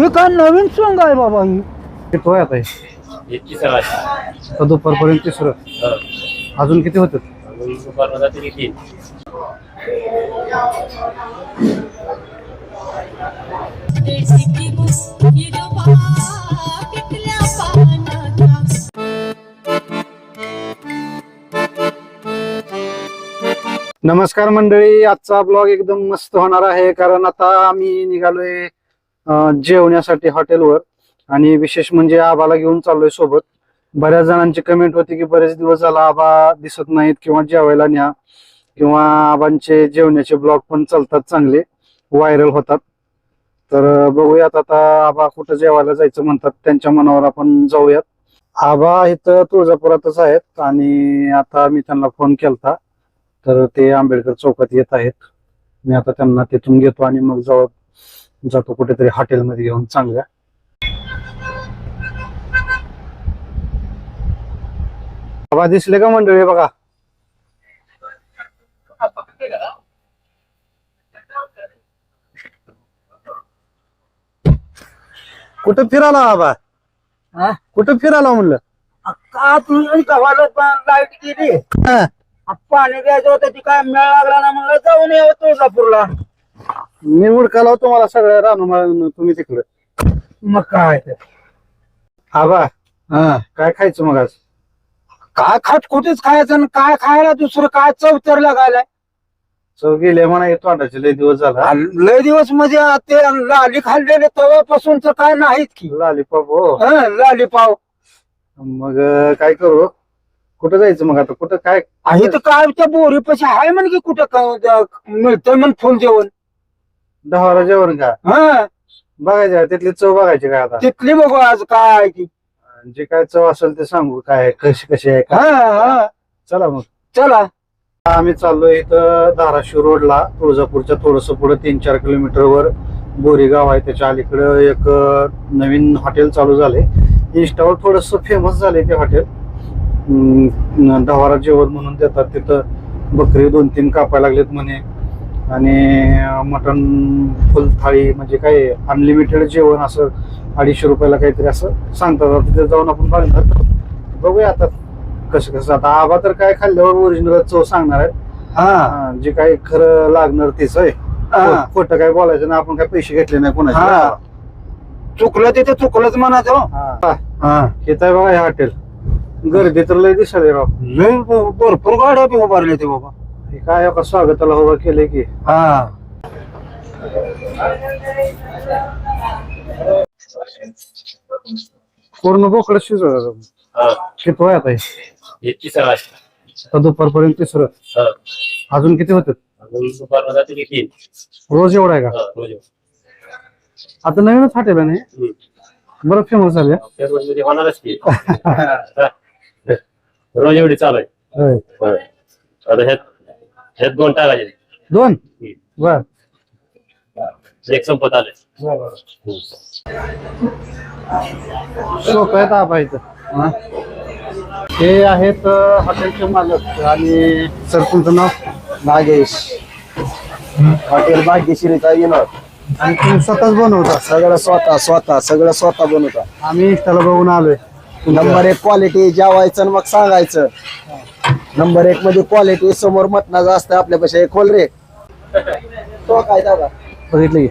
हे काय नवीन सॉंग आहे बाबा ही. किती वयात आहे हे. तिसरा आहे. तर दुपारपर्यंत तिसरं. हा. अजून किती होतं अजून दुपारनं जाते की तीन. पिकल्या पानाचा नमस्कार मंडळी आजचा ब्लॉग एकदम मस्त होणार आहे कारण आता आम्ही निघालोय जेवण्यासाठी हॉटेलवर. आणि विशेष म्हणजे आबाला घेऊन चाललोय सोबत. बऱ्याच जणांची कमेंट होती की बरेच दिवस झाला आबा दिसत नाहीत किंवा जेवायला न्या. किंवा आबांचे जेवण्याचे ब्लॉग पण चालतात चांगले. व्हायरल होतात. तर बघूयात आता आबा कुठं जेवायला जायचं म्हणतात. त्यांच्या मनावर आपण जाऊयात. आबा इथं तुळजापुरातच आहेत. आणि आता मी त्यांना फोन केलता. तर ते आंबेडकर चौकात येत आहेत. मी आता त्यांना तिथून घेतो आणि मग जाऊ. जातो कुठेतरी हॉटेलमध्ये घेऊन चांगल्या. बाबा दिसले का मंडळी बघा? कुठं फिराला बाबा? हा? कुठं फिराला म्हणलं? का गव्हाला लाइट गेली हा. पाणी द्यायचं होतं ती काय मेळ लागला ना म्हणलं जाऊन यावं तुळजापूरला. मी उडकाला तुम्हाला सगळ्या रानू तुम्ही तिकडं. मग काय ते. आबा हा. काय खायचं मग आज? काय खात कुठेच खायचं आणि काय खायला दुसरं काय चवतर लागायला? चव गेले म्हणा येतो तोंडाचे लय दिवस झाला. लय दिवस म्हणजे ते लाली खाल्लेले तव्यापासूनच काय नाहीत की. लॉलीपॉप हो. हं, लाली पाव मग अं, काय करू? कुठं जायचं मग आता? कुठं काय? आणि तर काय त्या बोरी पैसे आहे म्हण की कुठं मिळतंय म्हण फुल जेवण. दहावाला जेवण का हा. बघायचं तिथली चव बघायची काय आता? तिथली बघू आज काय ती. जे काय चव असेल ते सांगू काय कशी कशी आहे हा हा. चला मग. चला. आम्ही चाललोय इथं धाराशिव रोडला तुळजापूरच्या थोडस पुढे तीन चार किलोमीटर वर बोरी गाव आहे त्याच्या अलीकडं एक नवीन हॉटेल चालू झाले इंस्टावर थोडस फेमस झाले ते हॉटेल. डवारा जेवण म्हणून देतात तिथं. बकरी दोन तीन कापायला लागलेत म्हणे. आणि मटन फुल थाळी म्हणजे काय अनलिमिटेड जेवण असं अडीचशे रुपयाला काहीतरी असं सांगतात. तिथे जाऊन आपण बघणार बघूया आता कसं कसं आता आबा तर काय खाल्ल्यावर ओरिजिनल चव सांगणार आहे हा. जे काही खरं लागणार तेच आहे खोटं काय बोलायचं ना आपण काय पैसे घेतले नाही हा. कोणाचे चुकलं तिथे चुकलंच म्हणायचं हो. हा. तर बघा हे हॉटेल. गर्दी तर लय दिसाले राव लय भरपूर गाड्या उभारले ते बाबा. हे काय एका स्वागताला उभं केलंय की? हा. पूर्ण बोकड शिजवलं हा. किती वयात आहे? हे तिसरा दुपारपर्यंत तिसरं. हा. अजून किती होतं? रोज एवढा आहे का? हा, रोज आता नवीनच हॉटेल आहे ना हे? बरं फेमस झाले फेब्रुवारीमध्ये होणारच की. हा. रोज एवढी चालू आहे. हा. आता ह्यात ह्यात दोन टाकायचे दोन? बर. एक संपत आले. सोपं इथं. हा. हे आहेत अं, हॉटेलचे मालक आणि सर तुमचं नाव? नागेश. हॉटेल भाग्यश्रीचा येणार. आणि तुम्ही स्वतःच बनवता? सगळं स्वतः स्वतः सगळं स्वतः बनवता. आम्ही इंस्टाला बघून आलोय. नंबर एक क्वालिटी जेवायचं आणि मग सांगायचं. नंबर एक मध्ये क्वालिटी समोर मटणाचं असतं आपल्यापाशी खोल रे. तो काय दादा? बघितलं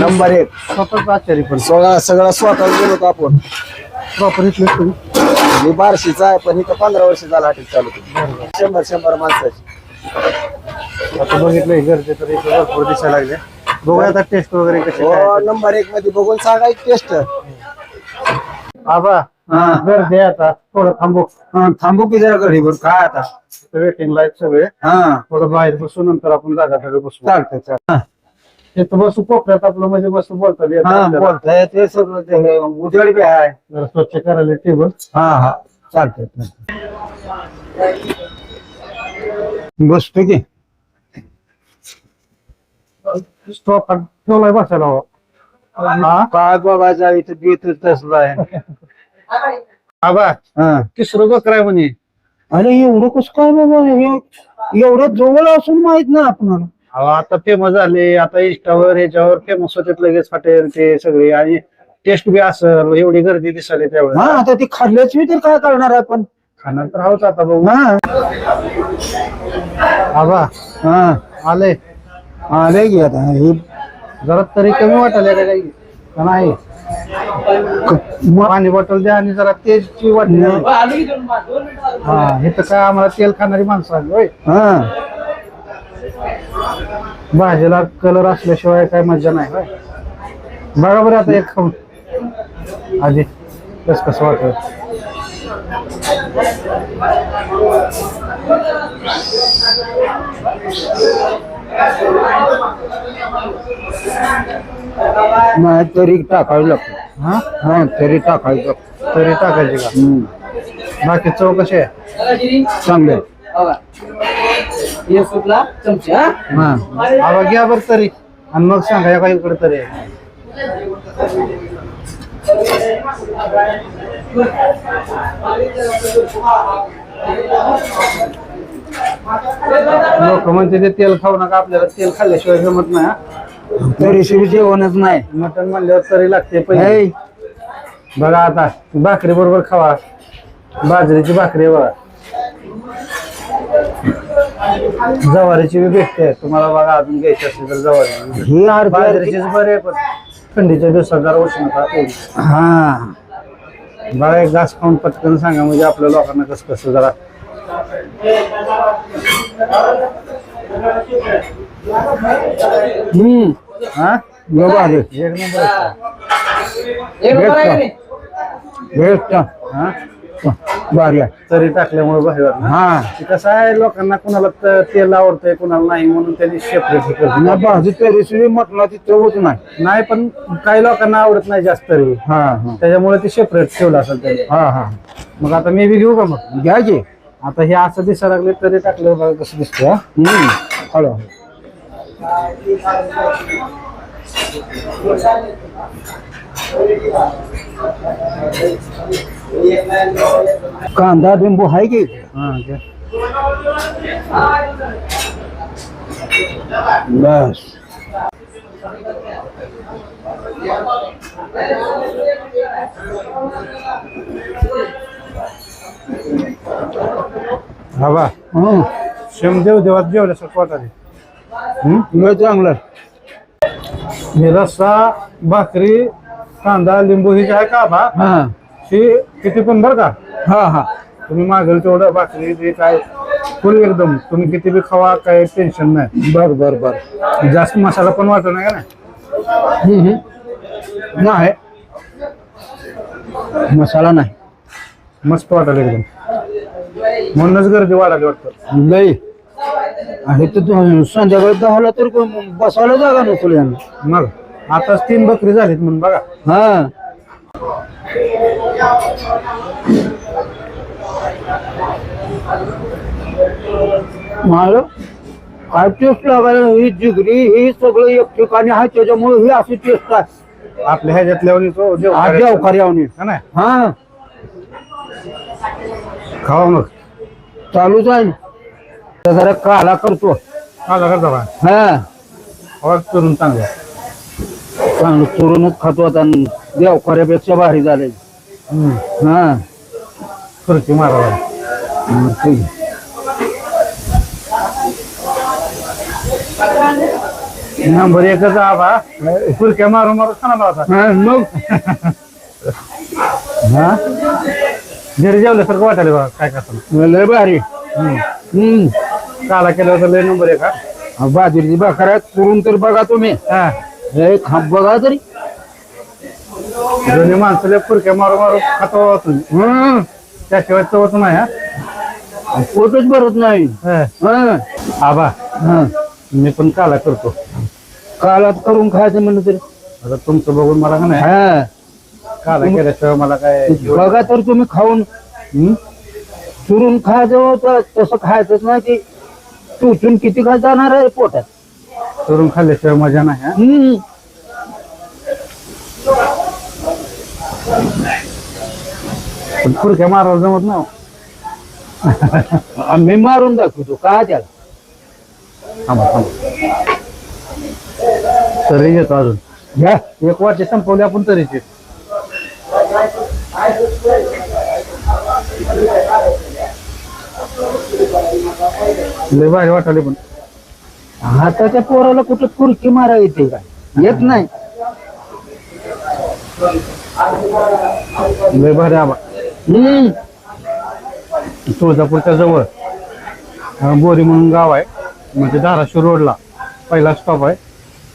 नंबर एक. स्वतःच आचारी पण. सगळं सगळं स्वतः बनवतो आपण. प्रॉपर इथले तुम्ही. मी बारशीचा आहे पण इथं पंधरा वर्ष झालं हॉटेल चालू केलं. शंभर शंभर माणसाची. आता बघितलंय गर्दी तर इथे भरपूर दिसायला लागले. बघूया आता टेस्ट वगैरे कशी हो नंबर एक मध्ये बघून सांगायची टेस्ट आबा गर्दी आहे आता. थोडं थांबू. हा, थांबू की जरा घरी बरं काय आता? वेटिंग लाइट सगळे. हा. थोडं बाहेर बसू नंतर आपण जागा सगळे बसू. चालतंय चालतंय. तिथं बसू कोपऱ्यात आपलं म्हणजे बसू बोलता बी येतं हा आपल्याला. बोलताय ते सगळं ते हे उजेड बी आहे. जरा स्वच्छ करायला टेबल हा हा. चालतंय बसतो की. स्टॉप ठेवलाय बसायला हवा. हा. काय बघायचा इथं बीत तसलं आहे. आबा हा. तिसरं बकर आहे म्हणे. अरे एवढं कसं काय बाबा? हे एवढं जवळ असून माहीत ना आपणाला. अहो, आता फेमस झाले आता इंस्टावर ह्याच्यावर फेमस होते लगेच हॉटेल ते सगळे. आणि टेस्ट बी असं एवढी गर्दी दिसायला त्यावेळेस. हा आता ती खाल्ल्याच तर काय करणार आहे पण खाणार तर हवंच आता भाऊ हा. आबा हा. आले. आले की आता हे जरा तरी कमी वाटायला का काही का नाही पाणी बॉटल द्या आणि जरा तेलची वाटली हा हे तर काय आम्हाला तेल खाणारी माणसं आहे होय. हा. भाजीला कलर असल्याशिवाय काय मजा नाही होय. बघा बरं आता एक खाऊन. आधी कस कसं वाटत नाही तरी टाकावी लागतो. हा? हा तरी लागतो तरी टाकायची का? हम्म. बाकी चव कशी आहे? चांगले हा आवा घ्या बरं तरी. आणि मग सांगा या काही इकडे तरी. आहे. लोक म्हणते ते तेल खाऊ नका आपल्याला तेल खाल्ल्याशिवाय जमत नाही हा. तरी जेवणच नाही. मटण म्हणल्यावर तरी लागते पहिले. हे, बघा आता भाकरी बरोबर खावा. बाजरीची भाकरी बघा. जवारीची बी भेटते. तुम्हाला बघा अजून घ्यायची असेल तर जवारी. ही बाजरीचीच बरे आहे, पण थंडीच्या दिवसात जरा उष्णता होईल. हा. बघा एक घास खाऊन पटकन सांगा म्हणजे आपल्या लोकांना कसं कसं जरा. हम्म. हा? बघा आले एक नंबर आहे. बेस्ट हा? आहे तरी टाकल्यामुळे बाहेर. हा. कसं आहे लोकांना कुणाला तेल आवडतंय कुणाला नाही म्हणून त्यांनी सेपरेट ना भाजी तरी शिवाय मटणाची चवच नाही. नाही पण काही लोकांना आवडत नाही जास्त तरी. हा त्याच्यामुळे ते सेपरेट ठेवलं असेल त्यांनी. हा हा. मग आता मी बी घेऊ का मग? घ्या की. आता हे असं दिसायला लागले तरी टाकलं कसं दिसतंय. हम्म. हळू कांदा लिंबू आहे की हा. बस हा बा हं. शिमदेव देवात जेवल्यासारखं वाटाले चांगलं हे रस्सा भाकरी कांदा लिंबू ही जी आहे का बा हा. किती पण बरं का? हा हा. तुम्ही मागेल तेवढं भाकरी जे काय फुल एकदम. तुम्ही किती बी खावा काय टेन्शन नाही. बर बर बर. जास्त मसाला पण वाटत नाही का नाही? हम्म, हम्म. नाही. मसाला नाही. मस्त वाटायला एकदम. म्हणूनच गर्दी वाढायला वाटतं. लय आहे तर तू संध्याकाळी दहाला तर बसायला जागा नसेल यांना. मग आताच तीन बकरी झालीत म्हणून बघा. हा. माझं काय टेस्ट लागायला ही जिगरी ही सगळं एक ठिकाणी आहे त्याच्यामुळे ही अशी टेस्ट आहे. आपल्या ह्याच्यातल्या आवनी हा हा. खावा मग. चालूच आहे. जरा काला करतो. माझा करता बा हा. आवाज करून चांगला चांगलं चुरूनच खातो आता देवकऱ्यापेक्षा भारी झाले हा. खुर्ची मारा ते. नंबर एकच आबा खुर्क्या मारून मारून खाना होता हा, मग. हा? घरी जेवल्यासारखं वाटायला बघा काय करताना. लय भारी. हम्म. काला केलं होतं लय नंबर एक हा हा, बाजरीची भाकर करून तर बघा तुम्ही. हा. हे बघा तरी. दोन्ही माणसं लय खुर्क्या मारून मारून खातो तुम्ही. हं, त्याशिवाय चवत नाही हा? पोटच भरत नाही. हा. हं, आबा हं. मी पण काला करतो. कालात करून खायचं म्हणलं तरी. आता तुमचं बघून मला का नाही? हा. काला केल्याशिवाय मला काय बघा तर तुम्ही खाऊन. हं? चुरून खायचं होतं तसं खायचंच नाही ते टोचून किती काय जाणार आहे पोटात? करून खाल्ल्याशिवाय मजा नाही हा? हम्म. पण खुर्क्या मारायला जमत ना आम्ही मारून दाखवतो काय त्याला? थांबा थांबा. तरी घेतो अजून. घ्या एक वाटे संपवले आपण तरीचे लय भारी वाटाले पण. हाताच्या पोराला कुठं कुर्की मारा येते का? येत नाही. लय भारी आबा. हम्म. तुळजापूरच्या जवळ अं, बोरी म्हणून गाव आहे. म्हणजे धाराशिव रोडला पहिला स्टॉप आहे.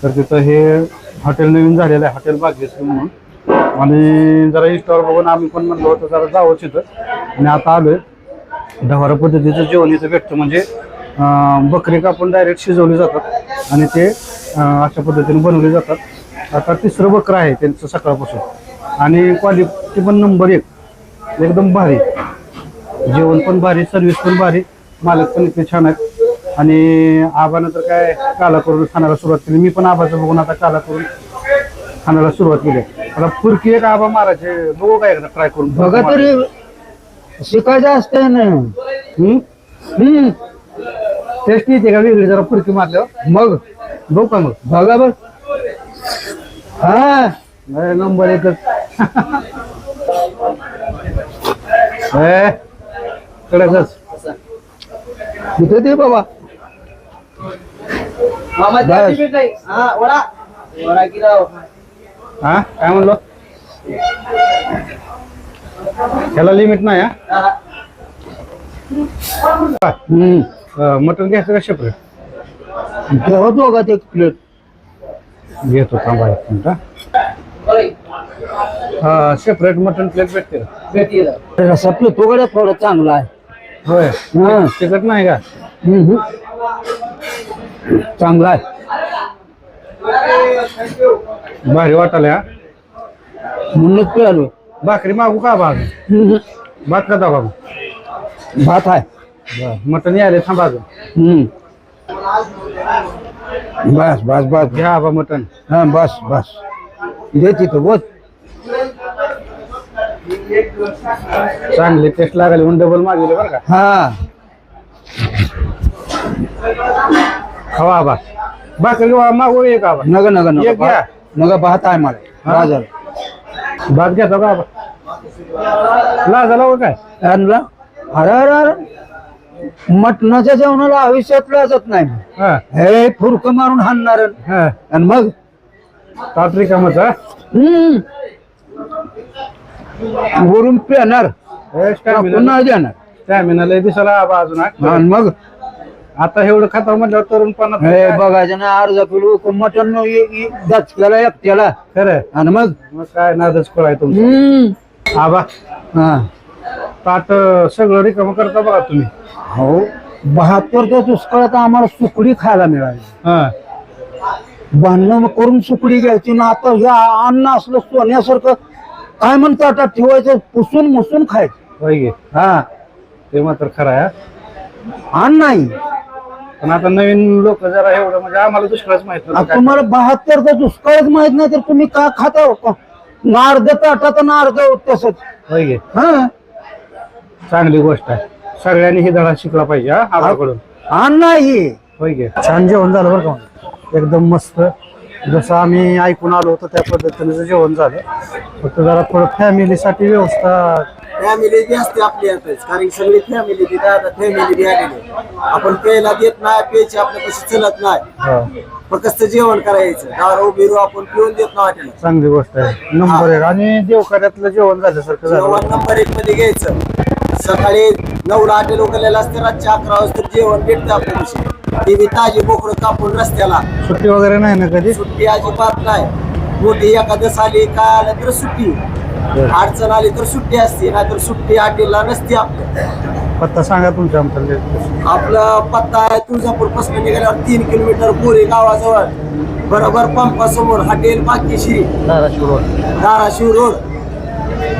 तर तिथं हे हॉटेल नवीन झालेलं आहे हॉटेल भाग्यश्री म्हणून. आणि जरा इंस्टावर बघून आम्ही पण म्हणलो होतो जरा जावं तिथं आणि आता आलोय. ढवारा पद्धतीचं जेवण इथं भेटतं. म्हणजे बकरी कापून डायरेक्ट शिजवली जातात आणि ते अशा पद्धतीने बनवले जातात. आता तिसरं बकरं आहे त्यांचं सकाळपासून. आणि क्वालिटी पण नंबर एक. एकदम भारी. जेवण पण भारी सर्व्हिस पण भारी. मालक पण इतके छान आहेत. आणि आबानं तर काय काला करून खाण्याला सुरुवात केली. मी पण आबाचं बघून आता काला करून खाण्याला सुरुवात केली. आता फुरकी एक आबा मारायचे. बघू काय एकदा ट्राय करून. बघा तरी. शिकायचं असतंय ना. टेस्ट येते का वेगळी जरा फुरकी मारल्यावर. मग बघू का मग. बघा बघ. हा नंबर एकच. कडकच तिथे ते बाबा. बस. हा काय म्हणलो? त्याला लिमिट नाही हा. हम्म. अं, मटण घ्यायचं का सेपरेट का ते प्लेट घेतो थांबा एक मिनिट हा. सेपरेट मटण प्लेट भेटते का? रसा पितो कडे थोडं चांगला आहे. होय. हा. तिकट नाही का? हम्म. चांगला आहे. भारी वाटायला हा. म्हणूनच पिळालो. भाकरी मागू का भाग. भात का दाबा भात आहे. मटण यायला थांबा अजून. हम्म. बस बस बस. घ्या बा मटण. हा बस बस. दे तिथं बस चांगली टेस्ट लागली म्हणून डबल मागवले बरं का. हा. खावा बा. भाकरी वा- मागू एक आबा नग नग नग. एक घ्या. नग भात आहे मला? बाजार. भात का आबा लाजाला काय? आणला? अरे अरे अरे. मटणाच्या जेवणाला आयुष्यात लाजत नाही. हा. हे फुरक मारून हाणणार. हा. आणि मग? तात्री कामाचा हम्म. वरून पेणार. पुन्हा देणार. स्टॅमिना लय दिसायला आबा अजून हा. आणि मग? आता एवढं खाता म्हटल्यावर तरुण पण हे बघायचं ना अर्धा किलो मटण दचक्याला एकट्याला. खरं. आणि मग? मग काय नादच कळाय तुमचं. हम्म. आबा. हा. ताट अं, सगळं रिकामं करता बघा तुम्ही. हो. बहात्तरच्या दुष्काळात आम्हाला सुकडी खायला मिळाली. हा. भांडणं करून सुकडी घ्यायची ना आता हे अन्न असलं सोन्यासारखं काय म्हणतं आता ठेवायचं पुसून मुसून खायचं. होय हा. ते मात्र खरं आहे हा. अन्न नाही. पण आता नवीन लोक जरा एवढं म्हणजे आम्हाला दुष्काळच माहीत आता नव्हतं. काय. तुम्हाला बहात्तरचा दुष्काळच माहीत नाही तर तुम्ही का खाता हो का? ना अर्ध ताटात ना अर्ध तसंच. होय हा. चांगली गोष्ट आहे. सगळ्यांनी ही धडा शिकला पाहिजे हा आबाकडून. अन्न नाही होय गे छान जेवण झालं बरं का? एकदम मस्त. जसं आम्ही ऐकून आलो होतो त्या पद्धतीने जेवण झालं फक्त जरा थोडं फॅमिलीसाठी व्यवस्था फॅमिली बी असते आपली आताच कारण की सगळी फॅमिली तिथे आता फॅमिली बी आलेली. आपण प्यायला देत नाही प्यायची आपल्या कशी चलत नाही. हा, फक्त जेवण करायचं. दारू बिरू आपण पिऊन देत नाही हॉटेल चांगली गोष्ट आहे. नंबर एक. आणि देवकार्यातलं जेवण झाल्यासारखं झालं. जेवण नंबर एक मध्ये घ्यायचं. सकाळी नऊला हॉटेल उघडलेलं असते रातच्या अकरा वाजता जेवण भेटतं आपल्यापाशी ते बी ताजी बोकडं कापून रस्त्याला. सुट्टी वगैरे नाही ना कधी? सुट्टी अजिबात नाही. मोठी एकादश आली काय आलं तर सुट्टी. अडचण आली तर सुट्टी असते नाहीतर सुट्टी हॉटेलला नसते आपल्या पत्ता सांगा तुमच्या आमच्या आपला पत्ता आहे तुळजापूरपासून निघाल्यावर तीन किलोमीटर बोरी गावाजवळ. बरोबर पंपासमोर हॉटेल बाकीश्री धाराशिव रोड. धाराशिव रोड.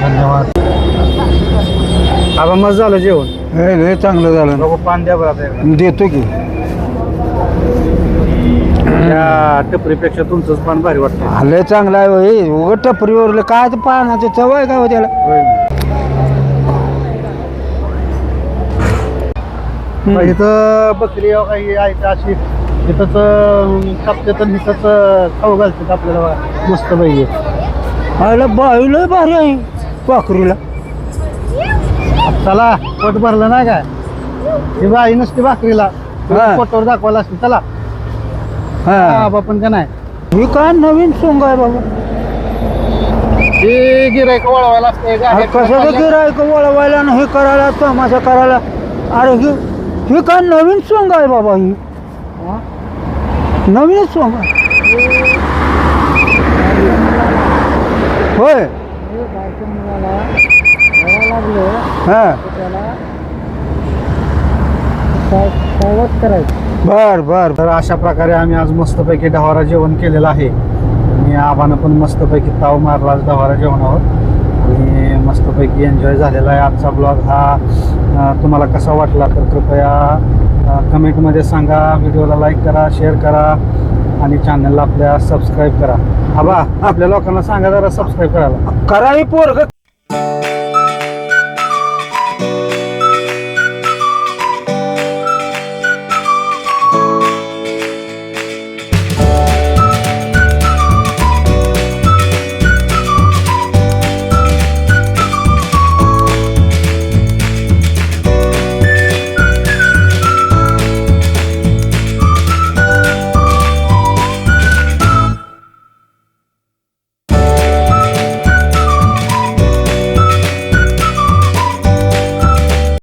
धन्यवाद. आबा मस्त झालं जेवण. हे लय चांगलं झालं. बघू पान द्या बरं आता एकदा. देतो की. त्या टपरीपेक्षा तुमचंच पान भारी वाटतं. लय चांगलं आहे होय. उघड टपरीवर काय ते पाण्याचं चव आहे का हो त्याला? इथं बकरी काही आहे अशी. तिथंच कापतात आणि तिथंच खाऊ घालतात आपल्याला. मस्त पाहिजे आयला बाई लय भारी आहे. पाखरीला चला पोट भरलं नाही काय ही बाई नसते भाकरीला. हा. पोटावर दाखवायला असते. चला. हा. हा पण का नाही? ही काय नवीन सोंग आहे बाबा? हे गिरायक वळवायला असते. अरे कशाचं गिरायक वळवायला आणि हे करायला तमाशा करायला? अरे ही ही काय नवीन सोंग आहे बाबा ही? नवीन सोंग आहे. होय. हा बर बर. तर अशा प्रकारे आम्ही आज मस्तपैकी डवारा जेवण केलेलं आहे. आणि आबानं पण मस्तपैकी ताव मारला आज डवारा जेवणावर. आणि मस्तपैकी एन्जॉय झालेला आहे आजचा ब्लॉग हा. तुम्हाला कसा वाटला तर कृपया कमेंटमध्ये सांगा. व्हिडिओला लाईक करा शेअर करा. आणि चॅनलला आपल्या सबस्क्राईब करा. आबा आपल्या लोकांना सांगा जरा सबस्क्राईब करायला. करावी पोरग.